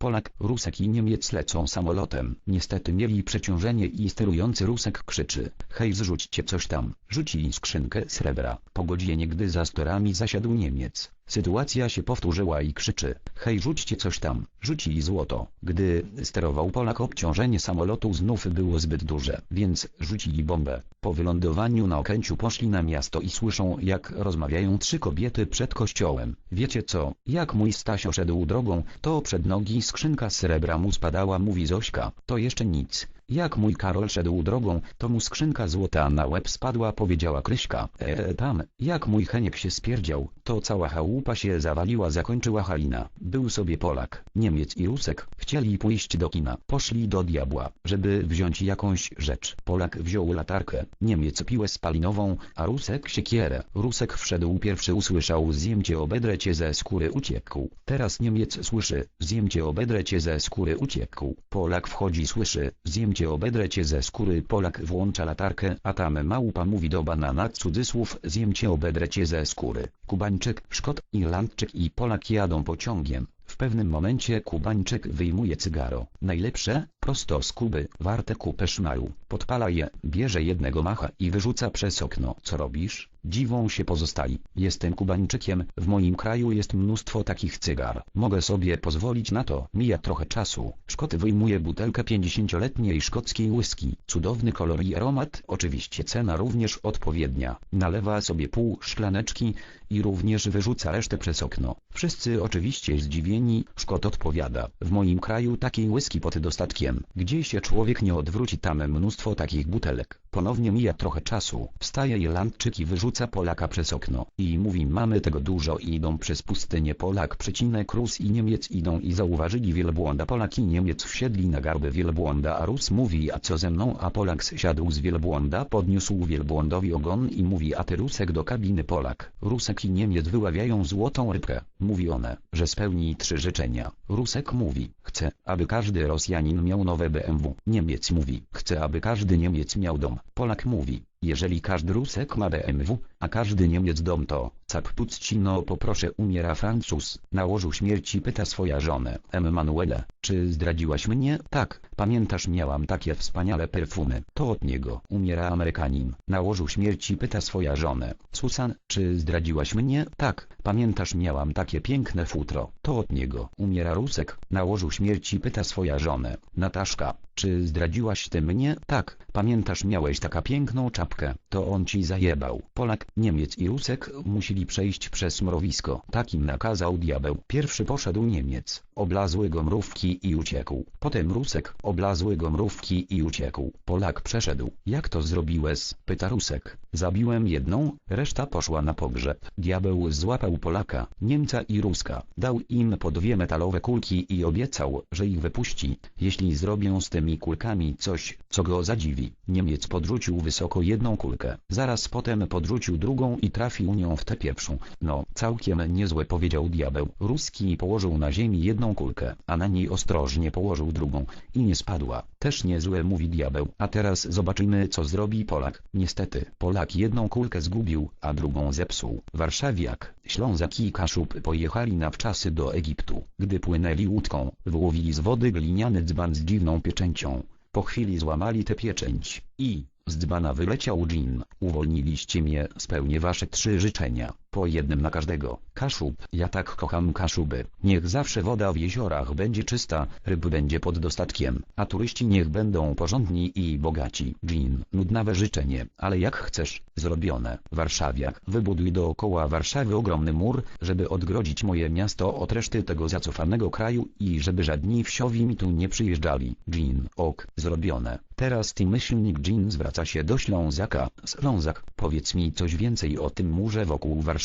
Polak, Rusek i Niemiec lecą samolotem. Niestety mieli przeciążenie i sterujący Rusek krzyczy. Hej zrzućcie coś tam. Rzucili skrzynkę srebra. Po godzinie gdy za storami zasiadł Niemiec. Sytuacja się powtórzyła i krzyczy, hej rzućcie coś tam, rzucili złoto. Gdy sterował Polak obciążenie samolotu znów było zbyt duże, więc rzucili bombę. Po wylądowaniu na Okęciu poszli na miasto i słyszą jak rozmawiają trzy kobiety przed kościołem. Wiecie co, jak mój Stasio szedł drogą, to przed nogi skrzynka srebra mu spadała mówi Zośka, to jeszcze nic. Jak mój Karol szedł drogą, to mu skrzynka złota na łeb spadła powiedziała Kryśka. Eee tam, jak mój Heniek się spierdział, to cała chałupa się zawaliła zakończyła Halina. Był sobie Polak, Niemiec i Rusek, chcieli pójść do kina. Poszli do diabła, żeby wziąć jakąś rzecz. Polak wziął latarkę, Niemiec piłę spalinową, a Rusek siekierę. Rusek wszedł pierwszy usłyszał zjemcie obedrecie ze skóry uciekł. Teraz Niemiec słyszy, zjemcie obedrecie ze skóry uciekł. Polak wchodzi słyszy, zjemcie cię obedrę cię ze skóry Polak włącza latarkę a tam małpa mówi do banana cudzysłów zjem cię obedrę cię ze skóry. Kubańczyk, Szkot, Irlandczyk i Polak jadą pociągiem. W pewnym momencie Kubańczyk wyjmuje cygaro. Najlepsze, prosto z Kuby, warte kupę szmalu. Podpala je, bierze jednego macha i wyrzuca przez okno. Co robisz? Dziwą się pozostali. Jestem Kubańczykiem, w moim kraju jest mnóstwo takich cygar. Mogę sobie pozwolić na to. Mija trochę czasu. Szkot wyjmuje butelkę 50-letniej szkockiej whisky. Cudowny kolor i aromat, oczywiście cena również odpowiednia. Nalewa sobie pół szklaneczki i również wyrzuca resztę przez okno. Wszyscy oczywiście zdziwieni, Szkot odpowiada. W moim kraju takiej whisky pod dostatkiem. Gdzie się człowiek nie odwróci tam mnóstwo takich butelek. Ponownie mija trochę czasu. Wstaje Irlandczyk i wyrzuca Polaka przez okno. I mówi mamy tego dużo i idą przez pustynię Polak przecinek Rus i Niemiec idą i zauważyli wielbłąda Polak i Niemiec wsiedli na garby wielbłąda a Rus mówi a co ze mną a Polak zsiadł z wielbłąda podniósł wielbłądowi ogon i mówi a ty Rusek do kabiny Polak. Rusek i Niemiec wyławiają złotą rybkę. Mówi one, że spełni trzy życzenia. Rusek mówi, chce, aby każdy Rosjanin miał nowe BMW. Niemiec mówi, chce aby każdy Niemiec miał dom. Polak mówi, jeżeli każdy Rusek ma BMW, a każdy Niemiec dom to, cap puccino poproszę umiera Francuz, na łożu śmierci pyta swoja żonę, Emanuele, czy zdradziłaś mnie? Tak, pamiętasz miałam takie wspaniale perfumy, to od niego, umiera Amerykanin, na łożu śmierci pyta swoja żonę, Susan, czy zdradziłaś mnie? Tak, pamiętasz miałam takie piękne futro, to od niego, umiera Rusek, na łożu śmierci pyta swoja żonę, Nataszka, czy zdradziłaś ty mnie? Tak, pamiętasz miałeś taka piękną czapkę, to on ci zajebał. Polak, Niemiec i Rusek musieli przejść przez mrowisko. Takim nakazał diabeł. Pierwszy poszedł Niemiec, oblazły go mrówki i uciekł. Potem Rusek, oblazły go mrówki i uciekł. Polak przeszedł. Jak to zrobiłeś? Pyta Rusek. Zabiłem jedną, reszta poszła na pogrzeb. Diabeł złapał Polaka, Niemca i Ruska. Dał im po dwie metalowe kulki i obiecał, że ich wypuści, jeśli zrobią z tymi kulkami coś, co go zadziwi. Niemiec podrzucił wysoko jedną kulkę. Zaraz potem podrzucił drugą i trafił nią w tę pierwszą. No, całkiem niezłe powiedział diabeł. Ruski położył na ziemi jedną kulkę, a na niej ostrożnie położył drugą i nie spadła. Też niezłe mówi diabeł. A teraz zobaczymy co zrobi Polak. Niestety, Polak jedną kulkę zgubił, a drugą zepsuł. Warszawiak, Ślązak i Kaszub pojechali na wczasy do Egiptu. Gdy płynęli łódką, wyłowili z wody gliniany dzban z dziwną pieczęcią. Po chwili złamali tę pieczęć i, z dzbana wyleciał dżin. Uwolniliście mnie, spełnię wasze trzy życzenia, po jednym na każdego. Kaszub, ja tak kocham kaszuby. Niech zawsze woda w jeziorach będzie czysta, ryb będzie pod dostatkiem, a turyści niech będą porządni i bogaci. Dżin, nudnawe życzenie, ale jak chcesz, zrobione. Warszawiak, wybuduj dookoła Warszawy ogromny mur, żeby odgrodzić moje miasto od reszty tego zacofanego kraju i żeby żadni wsiowi mi tu nie przyjeżdżali. Dżin, ok, zrobione. Teraz ty myślnik Jean zwraca się do Ślązaka. Ślązak, powiedz mi coś więcej o tym murze wokół Warszawy.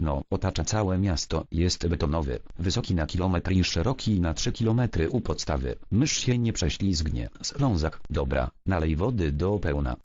No, otacza całe miasto, jest betonowy, wysoki na kilometr i szeroki na 3 kilometry u podstawy. Mysz się nie prześlizgnie. Ślązak, dobra, nalej wody do pełna.